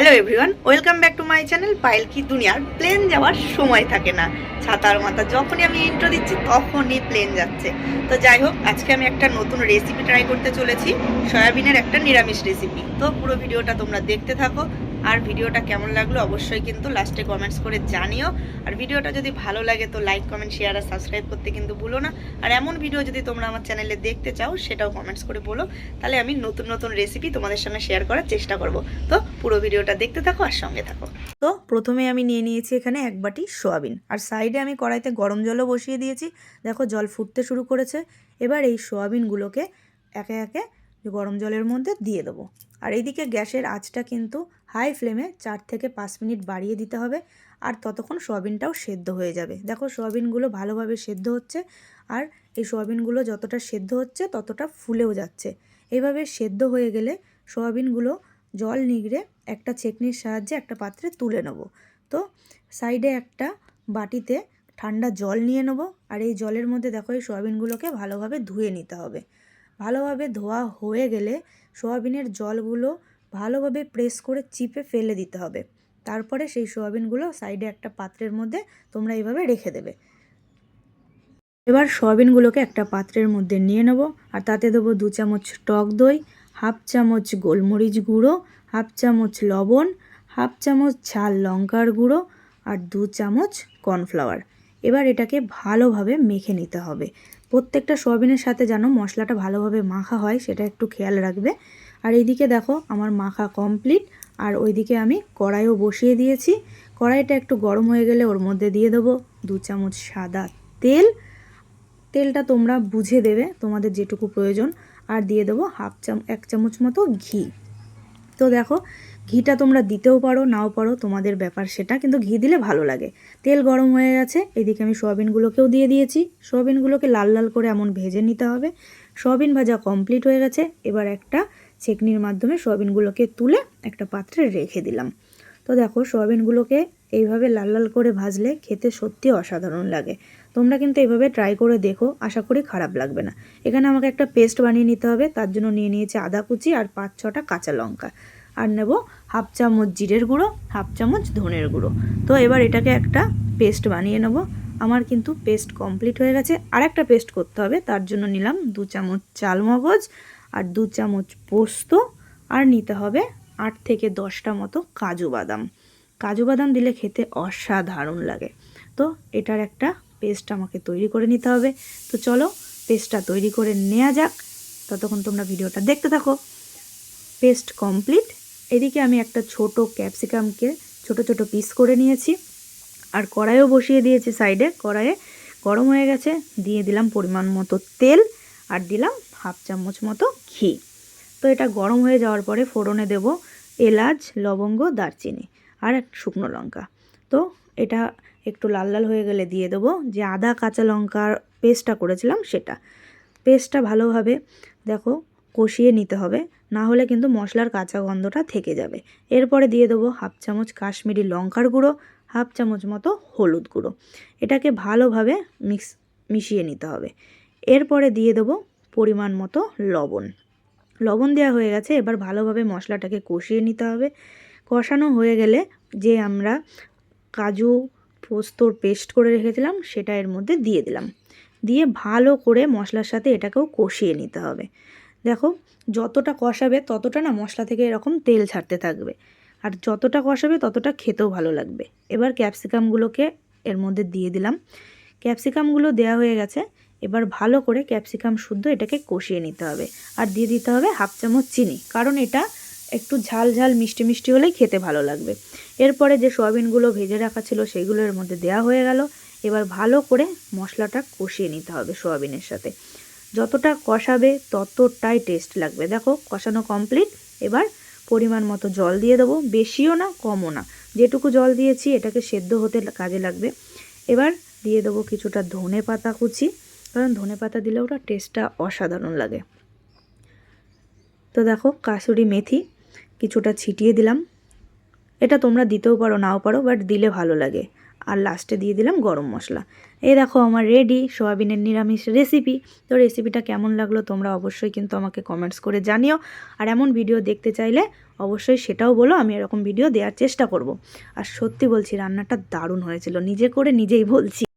Hello everyone welcome back to my channel pile কি দুনিয়ার plane যাওয়ার সময় থাকে না। ছাতার মাথা যখনই আমি ইন্ট্রো দিচ্ছি, তখনই প্লেন যাচ্ছে। তো যাই হোক, আজকে আমি একটা নতুন রেসিপি ট্রাই করতে চলেছি, সয়াবিনের একটা নিরামিষ রেসিপি তো পুরো ভিডিওটা তোমরা দেখতে থাকো আর ভিডিওটা কেমন লাগল অবশ্যই কিন্তু লাস্টে কমেন্টস করে জানিও। আর ভিডিওটা যদি ভালো লাগে তো লাইক কমেন্ট শেয়ার আর সাবস্ক্রাইব করতে কিন্তু ভুলো না। আর এমন ভিডিও যদি তোমরা আমার চ্যানেলে দেখতে চাও, সেটাও কমেন্টস করে বলো। তাহলে আমি নতুন নতুন রেসিপি তোমাদের সঙ্গে শেয়ার করার চেষ্টা করব। তো পুরো ভিডিওটা দেখতে থাকো আর সঙ্গে থাকো। তো প্রথমে আমি নিয়ে নিয়েছি এখানে এক বাটি সোয়াবিন। আর সাইডে আমি কড়াইতে গরম জলও বসিয়ে দিয়েছি। দেখো জল ফুটতে শুরু করেছে। এবার এই সোয়াবিনগুলোকে একে একে গরম জলের মধ্যে দিয়ে দেবো। আর এইদিকে গ্যাসের আঁচটা কিন্তু হাই ফ্লেমে চার থেকে পাঁচ মিনিট বাড়িয়ে দিতে হবে। আর ততক্ষণ সোয়াবিনটাও সেদ্ধ হয়ে যাবে। দেখো সোয়াবিনগুলো ভালোভাবে সেদ্ধ হচ্ছে আর এই সোয়াবিনগুলো যতটা সেদ্ধ হচ্ছে ততটা ফুলেও যাচ্ছে। এইভাবে সেদ্ধ হয়ে গেলে সোয়াবিনগুলো জল নিগড়ে একটা ছেঁকনির সাহায্যে একটা পাত্রে তুলে নেব। তো সাইডে একটা বাটিতে ঠান্ডা জল নিয়ে নেব। আর এই জলের মধ্যে দেখো এই সোয়াবিনগুলোকে ভালোভাবে ধুয়ে নিতে হবে। ভালোভাবে ধোয়া হয়ে গেলে সোয়াবিনের জলগুলো ভালোভাবে প্রেস করে চিপে ফেলে দিতে হবে। তারপরে সেই সোয়াবিনগুলো সাইডে একটা পাত্রের মধ্যে তোমরা এইভাবে রেখে দেবে। এবার সয়াবিনগুলোকে একটা পাত্রের মধ্যে নিয়ে নেব আর তাতে দেবো দু চামচ টক দই, হাফ চামচ গোলমরিচ গুঁড়ো, হাফ চামচ লবণ, হাফ চামচ ঝাল লঙ্কার গুঁড়ো আর দু চামচ কর্নফ্লাওয়ার। এবার এটাকে ভালোভাবে মেখে নিতে হবে। প্রত্যেকটা সোয়াবিনের সাথে যেন মশলাটা ভালোভাবে মাখা হয়, সেটা একটু খেয়াল রাখবে। আর এইদিকে দেখো, আমার মাখা কমপ্লিট। আর ওইদিকে আমি কড়াইও বসিয়ে দিয়েছি। কড়াইটা একটু গরম হয়ে গেলে ওর মধ্যে দিয়ে দেবো দু চামচ সাদা তেল। তেলটা তোমরা বুঝে দেবে, তোমাদের যেটুকু প্রয়োজন। আর দিয়ে দেবো হাফ চাম, এক চামচ মতো ঘি। তো দেখো ঘিটা তোমরা দিতেও পারো, নাও পারো, তোমাদের ব্যাপার সেটা, কিন্তু ঘি দিলে ভালো লাগে। তেল গরম হয়ে গেছে, এদিকে আমি সোয়াবিনগুলোকেও দিয়ে দিয়েছি। সোয়াবিনগুলোকে লাল লাল করে এমন ভেজে নিতে হবে। সোয়াবিন ভাজা কমপ্লিট হয়ে গেছে, এবার একটা ছেকনির মাধ্যমে সোয়াবিনগুলোকে তুলে একটা পাত্রে রেখে দিলাম। তো দেখো, সোয়াবিনগুলোকে এইভাবে লাল লাল করে ভাজলে খেতে সত্যি অসাধারণ লাগে। তোমরা কিন্তু এইভাবে ট্রাই করে দেখো, আশা করি খারাপ লাগবে না। এখানে আমাকে একটা পেস্ট বানিয়ে নিতে হবে, তার জন্য নিয়ে নিয়েছি আদা কুচি আর পাঁচ ছটা কাঁচা লঙ্কা। আর নেব হাফ চামচ জিরের গুঁড়ো, হাফ চামচ ধনের গুঁড়ো। তো এবার এটাকে একটা পেস্ট বানিয়ে নেব। আমার কিন্তু পেস্ট কমপ্লিট হয়ে গেছে। আর একটা পেস্ট করতে হবে, তার জন্য নিলাম দু চামচ চাল মগজ আর দু চামচ পোস্ত আর নিতে হবে আট থেকে দশটা মতো কাজু বাদাম। কাজু বাদাম দিলে খেতে অসাধারণ লাগে। তো এটার একটা পেস্ট আমাকে তৈরি করে নিতে হবে। তো চলো পেস্টটা তৈরি করে নেওয়া যাক। ততক্ষণ তোমরা ভিডিওটা দেখতে থাকো। Paste complete. এদিকে আমি একটা ছোট ক্যাপসিকামকে ছোট ছোট পিস করে নিয়েছি। আর কড়াইও বসিয়ে দিয়েছি সাইডে। কড়াইয়ে গরম হয়ে গেছে, দিয়ে দিলাম পরিমাণ মতো তেল আর দিলাম হাফ চামচ মতো ঘি। তো এটা গরম হয়ে যাওয়ার পরে ফোড়নে দেব এলাচ, লবঙ্গ, দারচিনি আর এক শুকনো লঙ্কা। তো এটা একটু লাল লাল হয়ে গেলে দিয়ে দেবো যে আদা কাঁচা লঙ্কার পেস্টটা করেছিলাম সেটা। পেস্টটা ভালোভাবে দেখো কষিয়ে নিতে হবে। না হলে কিন্তু মশলার কাঁচা গন্ধটা থেকে যাবে। এরপরে দিয়ে দেবো হাফ চামচ কাশ্মীরি লঙ্কার গুঁড়ো, হাফ চামচ মতো হলুদ গুঁড়ো। এটাকে ভালোভাবে মিক্স, মিশিয়ে নিতে হবে। এরপরে দিয়ে দেবো পরিমাণ মতো লবণ। লবণ দেওয়া হয়ে গেছে, এবার ভালোভাবে মশলাটাকে কষিয়ে নিতে হবে। কষানো হয়ে গেলে যে আমরা কাজু পোস্তর পেস্ট করে রেখেছিলাম, সেটা এর মধ্যে দিয়ে দিলাম। দিয়ে ভালো করে মশলার সাথে এটাকেও কষিয়ে নিতে হবে। দেখো, যতটা কষাবে ততটা না মশলা থেকে এরকম তেল ছাড়তে থাকবে। আর যতটা কষাবে ততটা খেতেও ভালো লাগবে। এবার ক্যাপসিকামগুলোকে এর মধ্যে দিয়ে দিলাম। ক্যাপসিকামগুলো দেওয়া হয়ে গেছে। এবার ভালো করে ক্যাপসিকাম শুদ্ধ এটাকে কষিয়ে নিতে হবে। আর দিয়ে দিতে হবে হাফ চামচ চিনি। কারণ এটা একটু ঝাল ঝাল, মিষ্টি মিষ্টি হলেই খেতে ভালো লাগবে। এরপরে যে সোয়াবিনগুলো ভেজে রাখা ছিল সেইগুলো এর মধ্যে দেওয়া হয়ে গেল। এবার ভালো করে মশলাটা কষিয়ে নিতে হবে সোয়াবিনের সাথে। যতটা কষাবে ততটাই টেস্ট লাগবে। দেখো, কষানো কমপ্লিট এবার পরিমাণ মতো জল দিয়ে দেবো। বেশিও না, কমও না। যেটুকু জল দিয়েছি, এটাকে সেদ্ধ হতে কাজে লাগবে। এবার দিয়ে দেবো কিছুটা ধনে পাতা কুচি, কারণ ধনে পাতা দিলে ওটা টেস্টটা অসাধারণ লাগে। তো দেখো, কাসুরি মেথি, কিছুটা ছিটিয়ে দিলাম। এটা তোমরা দিতেও পারো, নাও পারো বাট দিলে ভালো লাগে। আর লাস্টে দিয়ে দিলাম গরম মশলা। এই দেখো আমার রেডি সোয়াবিনের নিরামিষ রেসিপি তো রেসিপিটা কেমন লাগল তোমরা অবশ্যই কিন্তু আমাকে কমেন্টস করে জানিও। আর এমন ভিডিও দেখতে চাইলে অবশ্যই সেটাও বলো, আমি এরকম ভিডিও দেওয়ার চেষ্টা করব। আর সত্যি বলছি, রান্নাটা দারুণ হয়েছিল। নিজে করে নিজেই বলছি।